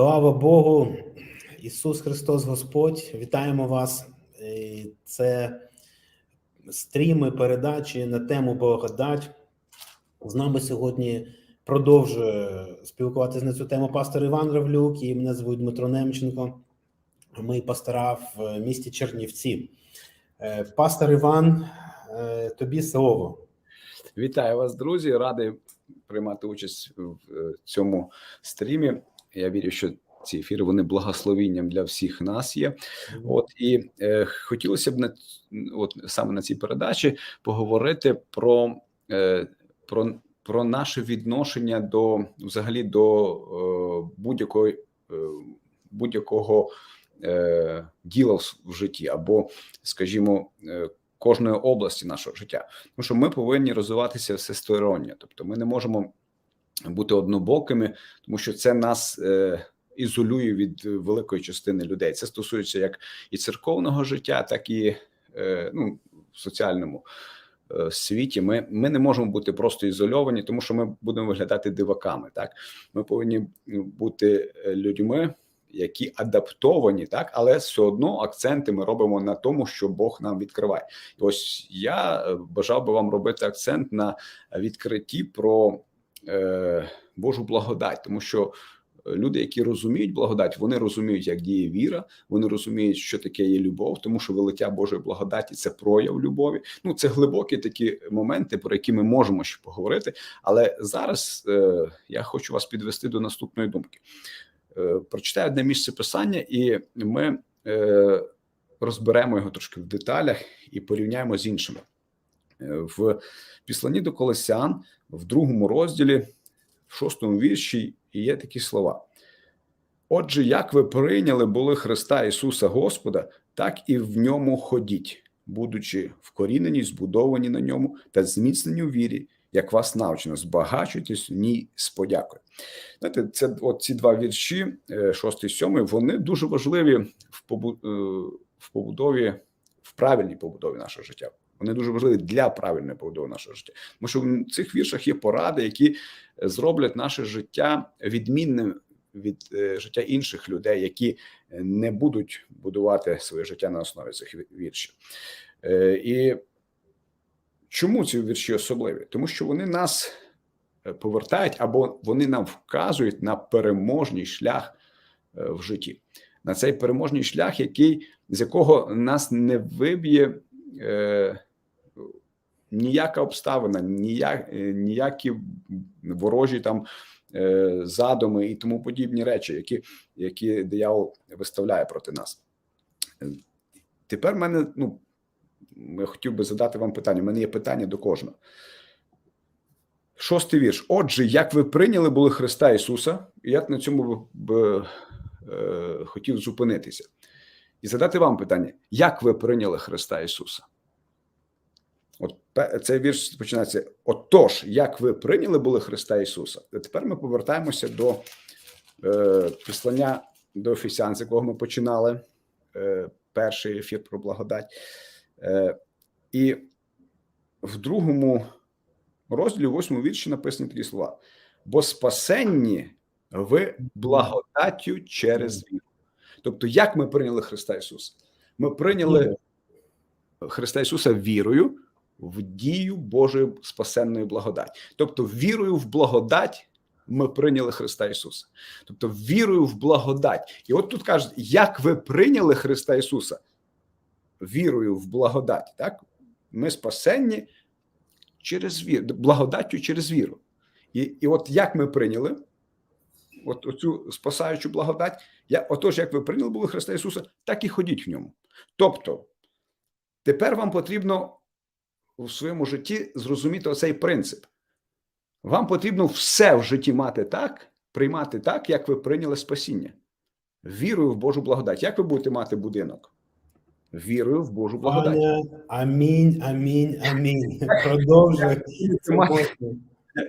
Слава Богу, Ісус Христос Господь, вітаємо вас. Е, Це стріми, передачі на тему благодать. З нами сьогодні продовжує спілкуватися на цю тему пастор Іван Равлюк і мене звуть Дмитро Немченко. Ми пастора в місті Чернівці. Е, Пастор Іван, е, тобі слово. Вітаю вас, друзі! Радий приймати участь в цьому стрімі. Я вірю, що ці ефіри вони благословінням для всіх нас є. От і е, хотілося б на от саме на цій передачі поговорити про, е, про, про наше відношення до взагалі до е, будь-якої е, будь-якого е, діла в, в житті, або, скажімо, е, кожної області нашого життя. Тому що ми повинні розвиватися всесторонньо, тобто ми не можемо бути однобокими, тому що це нас е, ізолює від великої частини людей. Це стосується як і церковного життя, так і е, ну, в соціальному е, світі. Ми, ми не можемо бути просто ізольовані, тому що ми будемо виглядати диваками. Так, ми повинні бути е, людьми. Які адаптовані, так але все одно акценти ми робимо на тому, що Бог нам відкриває. І ось я е, бажав би вам робити акцент на відкритті про Божу благодать, тому що люди, які розуміють благодать, вони розуміють, як діє віра, вони розуміють, що таке є любов, тому що велиття Божої благодаті це прояв любові. Ну це глибокі такі моменти, про які ми можемо ще поговорити. Але зараз е, я хочу вас підвести до наступної думки. Е, прочитаю одне місце писання, і ми е, розберемо його трошки в деталях і порівняємо з іншими. Е, в післанні до Колесян, в другому розділі, в шостому вірші, є такі слова. Отже, як ви прийняли були Христа Ісуса Господа, так і в ньому ходіть, будучи вкорінені, збудовані на ньому та зміцнені у вірі, як вас навчено, збагачуйтесь в ній з подякою. Знаєте, це от ці два вірші, шостий, сьомий, вони дуже важливі в в побудові, в правильній побудові нашого життя. Вони дуже важливі для правильної побудови нашого життя. Тому що в цих віршах є поради, які зроблять наше життя відмінним від е, життя інших людей, які не будуть будувати своє життя на основі цих віршів. Е, і чому ці вірші особливі? Тому що вони нас повертають або вони нам вказують на переможний шлях е, в житті, на цей переможний шлях, який з якого нас не виб'є е, ніяка обставина, ніяк, ніякі ворожі там е, задуми і тому подібні речі, які які диявол виставляє проти нас. Тепер в мене, ну хотів би задати вам питання. У мене є питання до кожного. Шостий вірш. Отже, як ви прийняли були Христа Ісуса, і я на цьому б е, хотів зупинитися і задати вам питання: як ви прийняли Христа Ісуса? От цей вірш починається: Отож, як ви прийняли були Христа Ісуса? Тепер ми повертаємося до е, післання до Офісян, з якого ми починали е, перший ефір про благодать. Е, і в другому розділі, восьмому вірші, написані такі слова: бо спасенні ви благодаттю через віру. Тобто, як ми прийняли Христа Ісуса? Ми прийняли Христа Ісуса вірою в дію Божої спасенної благодаті. Тобто, вірою в благодать ми прийняли Христа Ісуса. Тобто, вірою в благодать. І от тут кажуть, як ви прийняли Христа Ісуса? Вірою в благодать. Так? Ми спасенні через віру, благодаттю через віру. І і от як ми прийняли от оцю спасаючу благодать, я, отож, як ви прийняли були Христа Ісуса, так і ходіть в ньому. Тобто, тепер вам потрібно у своєму житті зрозуміти оцей принцип. Вам потрібно все в житті мати так, приймати так, як ви прийняли спасіння. Вірою в Божу благодать. Як ви будете мати будинок? Вірою в Божу благодать. Амінь, амінь, амінь. Продовжуй.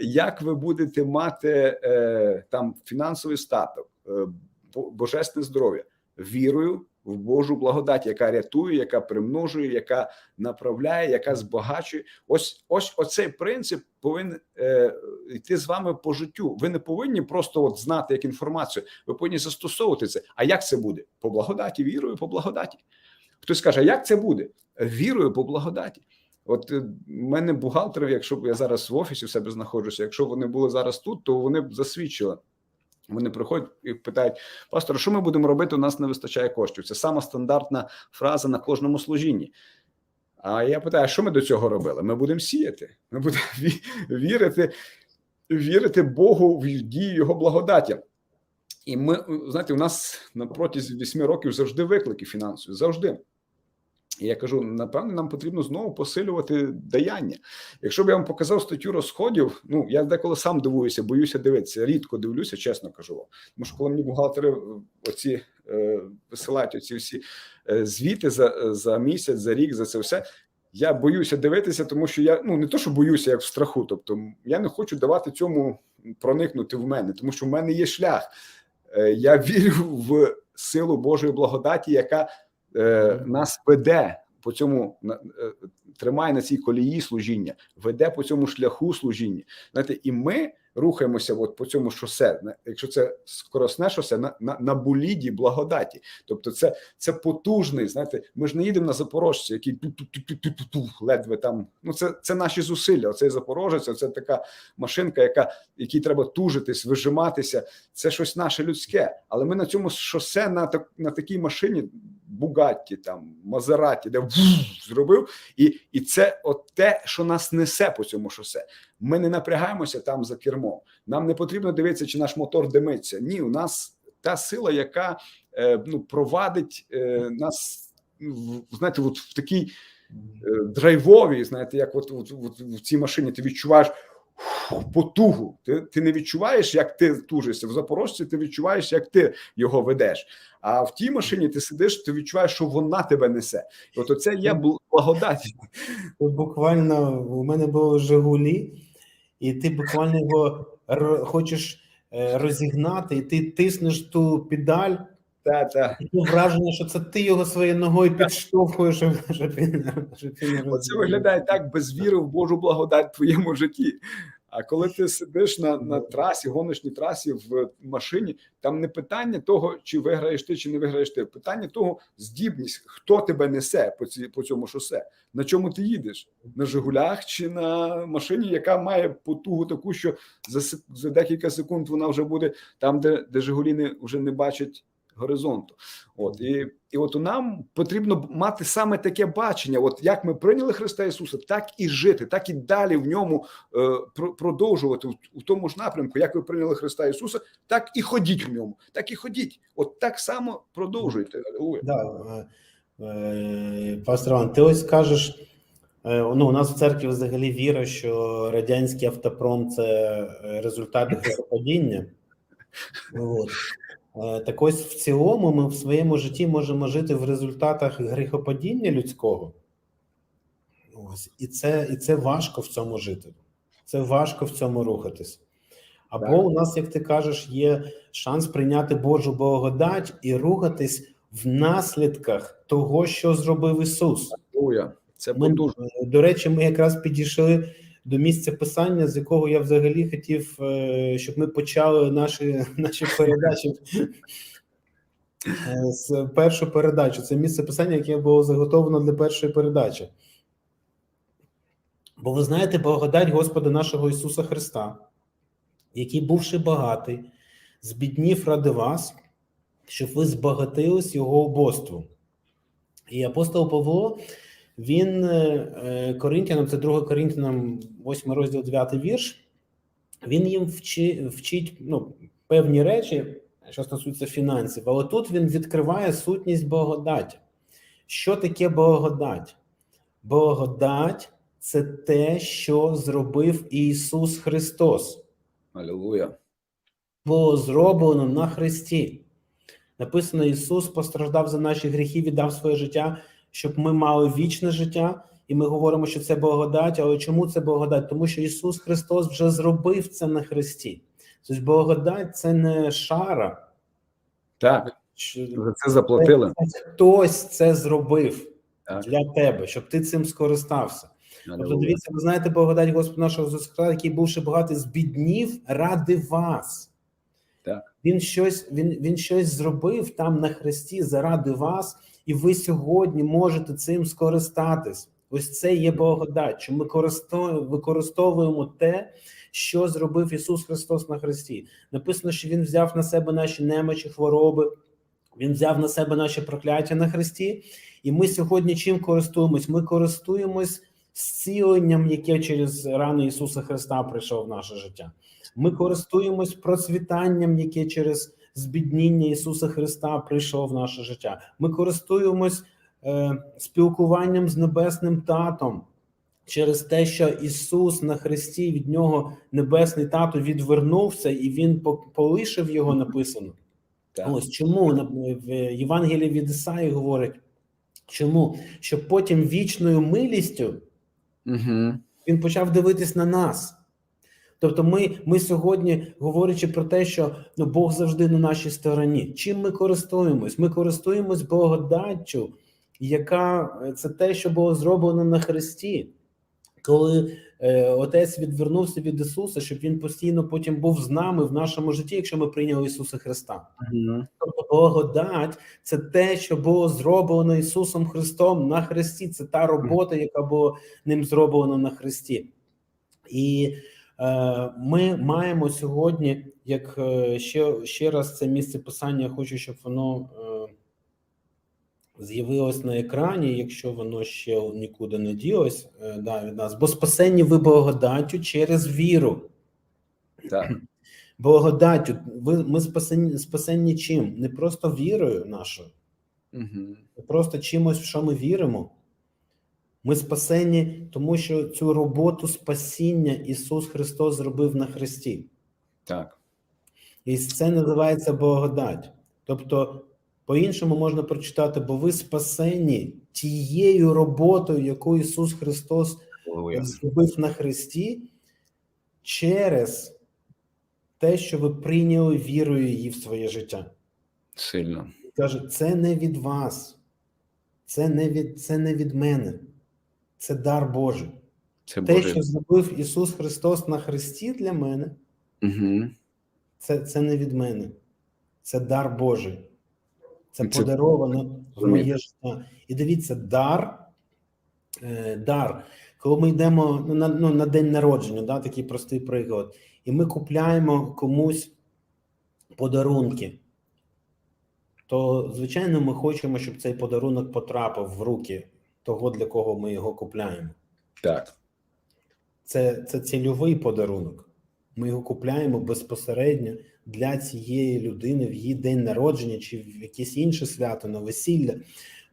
Як ви будете мати е, там фінансовий статок, е, божественне здоров'я? Вірою в Божу благодать, яка рятує, яка примножує, яка направляє, яка збагачує. Ось ось оцей принцип повинен е, йти з вами по життю. Ви не повинні просто от знати як інформацію. Ви повинні застосовувати це. А як це буде? По благодаті, вірою, по благодаті. Хтось каже, як це буде? Вірою по благодаті. От е, в мене бухгалтери, якщо б я зараз в офісі в себе знаходжуся, якщо вони були зараз тут, то вони б засвідчили. Вони приходять і питають: пастор, що ми будемо робити? У нас не вистачає коштів. Це сама стандартна фраза на кожному служінні. А я питаю: що ми до цього робили? Ми будемо сіяти. Ми будемо вірити, вірити Богу в дію Його благодаті. І ми, знаєте, у нас на протязі 8 років завжди виклики фінансові, завжди. І я кажу: напевно, нам потрібно знову посилювати даяння. Якщо б я вам показав статтю розходів, ну я деколи сам дивуюся, боюся дивитися. Рідко дивлюся, чесно кажу. Тому що коли мені бухгалтери е, оці е, висилають оці всі е, звіти за, за місяць, за рік, за це все. Я боюся дивитися, тому що я ну не то, що боюся, як в страху. Тобто, я не хочу давати цьому проникнути в мене, тому що в мене є шлях. Е, Я вірю в силу Божої благодаті, яка е, нас веде по цьому е, тримає на цій колії служіння, веде по цьому шляху служіння. Знаєте, і ми рухаємося от по цьому шосе. Якщо це скоросне шосе, на, на, на боліді благодаті. Тобто, це, це потужний. Знаєте, ми ж не їдемо на запорожці, який ледве там. Ну, це, це наші зусилля. Оцей запорожець, це така машинка, яка якій треба тужитись, вижиматися. Це щось наше людське. Але ми на цьому шосе на так на такій машині Бугатті, там Мазераті, де зробив, і, і це от те, що нас несе по цьому шосе. Ми не напрягаємося там за кермом. Нам не потрібно дивитися, чи наш мотор димиться. Ні, у нас та сила, яка е, ну провадить е, нас. в- Знаєте, от в такій е, драйвовій, знаєте, як от, от, от в цій машині ти відчуваєш потугу. Ти, ти не відчуваєш, як ти тужишся. В Запорожці ти відчуваєш, як ти його ведеш. А в тій машині ти сидиш, ти відчуваєш, що вона тебе несе. От оце є благодать. Буквально у мене було Жигулі, і ти буквально його хочеш е, розігнати, і ти тиснеш ту педаль, Та, та. враження, що це ти його своєю ногою підштовхуєш, щоб, він, щоб він Оце виглядає так без віри в Божу благодать в твоєму житті. А коли ти сидиш на, на трасі, гоночній трасі в машині, там не питання того, чи виграєш ти, чи не виграєш ти. Питання того, здібність, хто тебе несе по ці по цьому шосе, на чому ти їдеш? На Жигулях чи на машині, яка має потугу таку, що за за декілька секунд вона вже буде там, де, де Жигулі не, вже не бачать горизонту. От і, і от нам потрібно мати саме таке бачення: от як ми прийняли Христа Ісуса, так і жити, так і далі в ньому е, продовжувати в, в тому ж напрямку, як ви прийняли Христа Ісуса, так і ходіть в ньому, так і ходіть. От так само продовжуйте. Да, е, е, пастор Іван, ти ось кажеш, е, ну, у нас в церкві взагалі віра, що радянський автопром це результат грехопадіння. От. Е, Так ось в цілому ми в своєму житті можемо жити в результатах грехопадіння людського. Ось. І це, і це важко в цьому жити. Це важко в цьому рухатись. Або Так. у нас, як ти кажеш, є шанс прийняти Божу благодать і рухатись в наслідках того, що зробив Ісус. Це Ми, потужно. е, до речі, ми якраз підійшли до місця писання, з якого я взагалі хотів, е, щоб ми почали наші, наші передачі е, з першу передачу. Це місце писання, яке було заготовлено для першої передачі. Бо ви знаєте, благодать Господа нашого Ісуса Христа, який, бувши багатий, збіднів ради вас, щоб ви збагатились Його убоством. І апостол Павло, він е, Коринтянам, це 2 Коринтянам, 8 розділ, 9 вірш, він їм вчи, вчить ну, певні речі, що стосується фінансів, але тут він відкриває сутність благодаті. Що таке благодать? Благодать це те, що зробив Ісус Христос Алілуя. було зроблено на Христі. Написано: Ісус постраждав за наші гріхи, віддав своє життя, щоб ми мали вічне життя. І ми говоримо, що це благодать. Але чому це благодать? Тому що Ісус Христос вже зробив це на Христі. Тобто благодать це не шара. Так, За це заплатили. це хтось це зробив Так. для тебе, щоб ти цим скористався. Тобто, дивіться, ви знаєте благодать Господа нашого Христа, який бувши багатий, збіднів ради вас. Так. Він щось, він, він щось зробив там на хресті заради вас, і ви сьогодні можете цим скористатись. Ось це є благодать, що ми використовуємо те, що зробив Ісус Христос на хресті. Написано, що Він взяв на себе наші немочі, хвороби, Він взяв на себе наші прокляття на хресті. І ми сьогодні чим користуємось? Ми користуємось зціленням, яке через рану Ісуса Христа прийшов в наше життя. Ми користуємось процвітанням, яке через збідніння Ісуса Христа прийшов в наше життя. Ми користуємось е, спілкуванням з небесним татом через те, що Ісус на Христі від нього небесний тато відвернувся, і Він полишив його написано. Так. Ось чому в Євангелії від Ісаї говорить, чому? Щоб потім вічною милістю Угу. він почав дивитись на нас. Тобто, ми, ми сьогодні, говорячи про те, що ну, Бог завжди на нашій стороні. Чим ми користуємось? Ми користуємось благодаттю, яка е, це те, що було зроблено на Христі. Коли е, Отець відвернувся від Ісуса, щоб Він постійно потім був з нами в нашому житті, якщо ми прийняли Ісуса Христа. Тобто благодать це те, що було зроблено Ісусом Христом на Христі. Це та робота, яка була ним зроблена на Христі. І ми маємо сьогодні, як е, ще, ще раз це місце писання, я хочу, щоб воно е, з'явилось на екрані, якщо воно ще нікуди не ділось е, да, від нас. Бо спасені ви благодаттю через віру. Так. Благодаттю. Ви, ми спасені, спасені чим? Не просто вірою нашою, Угу. просто чимось, в що ми віримо. Ми спасені, тому що цю роботу спасіння Ісус Христос зробив на Христі. Так. І це називається благодать. Тобто, по-іншому можна прочитати, бо ви спасені тією роботою, яку Ісус Христос Алілуя. зробив на Христі, через те, що ви прийняли вірою її в своє життя. Сильно. Каже, це не від вас, це не від, це не від мене, це дар Божий. Це Те, Боже. що зробив Ісус Христос на Христі для мене, Угу. це, це не від мене, це дар Божий. Це, Це- подаровано в моє життя. І дивіться, дар, е, дар. Коли ми йдемо ну, на, ну, на день народження, да, такий простий приклад, і ми купляємо комусь подарунки, то, звичайно, ми хочемо, щоб цей подарунок потрапив в руки того, для кого ми його купляємо. Так. Це, це цільовий подарунок. Ми його купляємо безпосередньо для цієї людини в її день народження чи в якесь інше свято на весілля.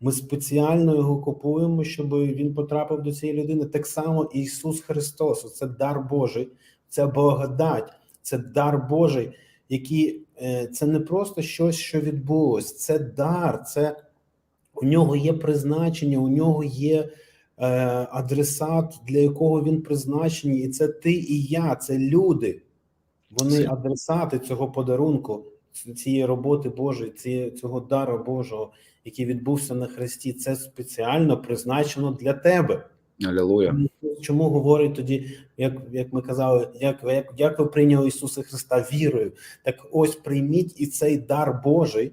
Ми спеціально його купуємо, щоб він потрапив до цієї людини. Так само Ісус Христос. Це дар Божий, це благодать, це дар Божий, який е, це не просто щось, що відбулось, це дар, це у нього є призначення, у нього є е, адресат, для якого він призначений, і це ти і я, це люди. Вони адресати цього подарунку, цієї роботи Божої, цієї, цього дару Божого, який відбувся на Христі. Це спеціально призначено для тебе. Алілуя. Чому говорить тоді, як, як ми казали, як, як, як ви прийняли Ісуса Христа вірою? Так ось прийміть і цей дар Божий,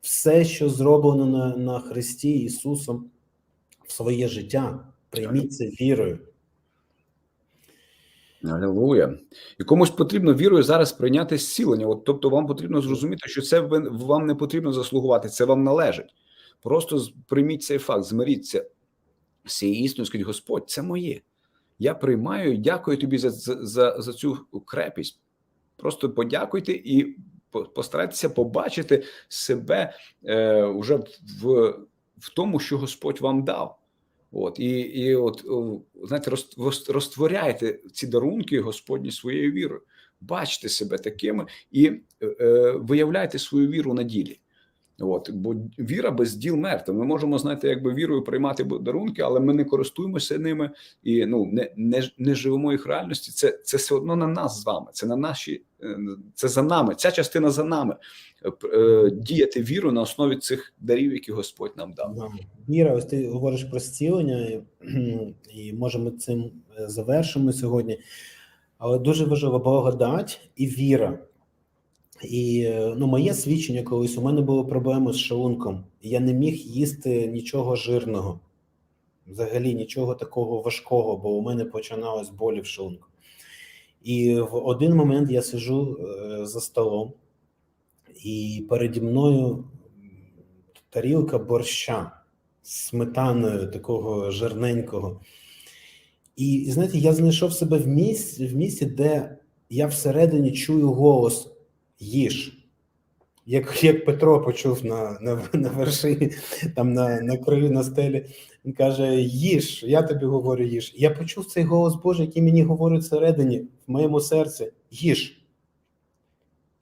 все, що зроблено на, на Христі Ісусом в своє життя. Прийміть це вірою. Алілуя. І комусь потрібно вірою зараз прийняти зцілення. От, тобто, вам потрібно зрозуміти, що це вам не потрібно заслугувати, це вам належить. Просто прийміть цей факт, змиріться з цією істиною, скажіть, Господь, це моє. Я приймаю дякую тобі за, за, за, цю крепість. Просто подякуйте і постарайтеся побачити себе е, вже в, в тому, що Господь вам дав. От і, і от знаєте, роз- роз- розтворяйте ці дарунки Господні своєю вірою, бачите себе такими і е, е, виявляйте свою віру на ділі. От, бо віра без діл мертва. Ми можемо знаєте, якби вірою приймати дарунки, але ми не користуємося ними і ну не, не, не живемо їх реальності. Це, це все одно на нас з вами, це на наші це за нами. Ця частина за нами. Е, Діяти віру на основі цих дарів, які Господь нам дав. Віра, ось ти говориш про зцілення, і, і може ми цим е, завершимо сьогодні. Але дуже важлива благодать і віра. І е, ну, моє свідчення колись у мене були проблеми з шлунком. і Я не міг їсти нічого жирного, взагалі нічого такого важкого, бо у мене починалось болі в шлунку. І в один момент я сижу е, за столом, і переді мною тарілка борща сметаною такого жирненького. І знаєте, я знайшов себе в місці, в місці, де я всередині чую голос їж. Як, як Петро почув на, на, на вершині, там на, на краю на стелі, він каже: їж, я тобі говорю, їж. Я почув цей голос Божий, який мені говорить всередині, в моєму серці, їж.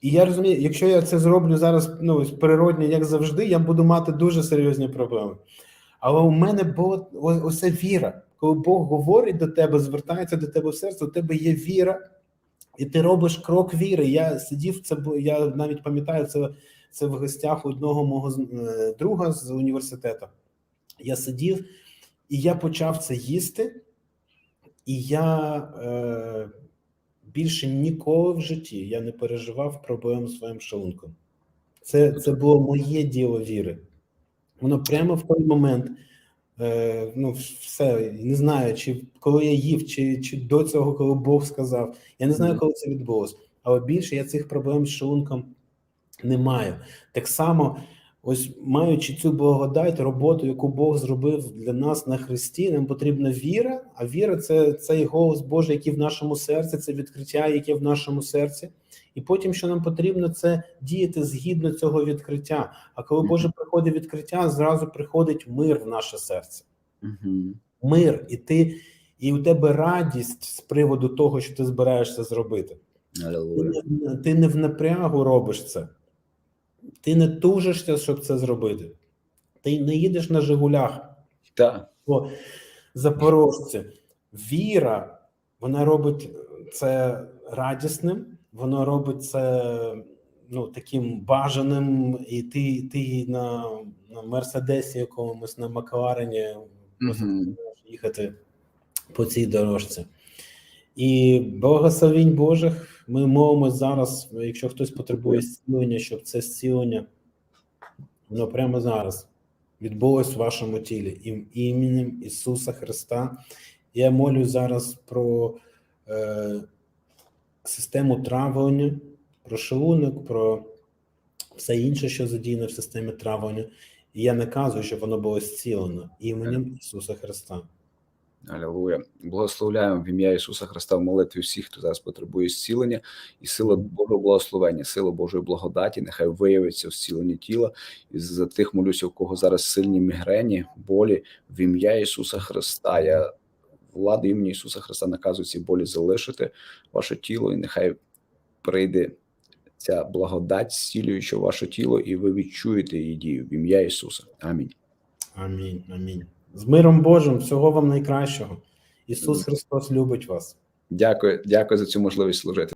І я розумію, якщо я це зроблю зараз ну, природньо, як завжди, я буду мати дуже серйозні проблеми. Але у мене була о- віра. Коли Бог говорить до тебе, звертається до тебе в серце, у тебе є віра, і ти робиш крок віри. Я сидів, це я навіть пам'ятаю це, це в гостях одного мого е, друга з університету. Я сидів і я почав це їсти, і я е, більше ніколи в житті я не переживав проблем з своїм шлунком. Це, це було моє діло віри. Воно прямо в той момент, е, ну, все, не знаю, чи коли я їв, чи, чи до цього, коли Бог сказав. Я не знаю, коли це відбулося. Але більше я цих проблем з шлунком не маю. Так само, ось маючи цю благодать, роботу, яку Бог зробив для нас на Христі, нам потрібна віра. А віра це цей голос Божий, який в нашому серці, це відкриття, яке в нашому серці. І потім, що нам потрібно, це діяти згідно цього відкриття. А коли Боже приходить відкриття, зразу приходить мир в наше серце. Мир, і ти, і у тебе радість з приводу того, що ти збираєшся зробити. Ти не, ти не в напрягу робиш це. Ти не тужишся, щоб це зробити. Ти не їдеш на Жигулях Так. по запорожці. Віра, вона робить це радісним, вона робить це ну, таким бажаним, і ти, ти на, на Мерседесі якомусь на Мгм. можеш їхати по цій дорожці. І благословінь Божих ми мовимо зараз, якщо хтось потребує зцілення, щоб це зцілення воно прямо зараз відбулось в вашому тілі ім, іменем Ісуса Христа. Я молю зараз про е, систему травлення, про шлунок, про все інше, що задіяно в системі травлення. І я наказую, щоб воно було зцілено іменем Ісуса Христа. Алілуя. Благословляємо в ім'я Ісуса Христа в молитві всіх, хто зараз потребує зцілення, і сила Божого благословення, сила Божої благодаті, нехай виявиться в зціленні тіла. І за тих молюся, у кого зараз сильні мігрені, болі в ім'я Ісуса Христа. Я влади імені Ісуса Христа наказую ці болі залишити ваше тіло, і нехай прийде ця благодать, зцілююча ваше тіло, і ви відчуєте її дію в ім'я Ісуса. Амінь. Амінь. Амінь. З миром Божим, всього вам найкращого. Ісус Христос любить вас. Дякую, дякую за цю можливість служити.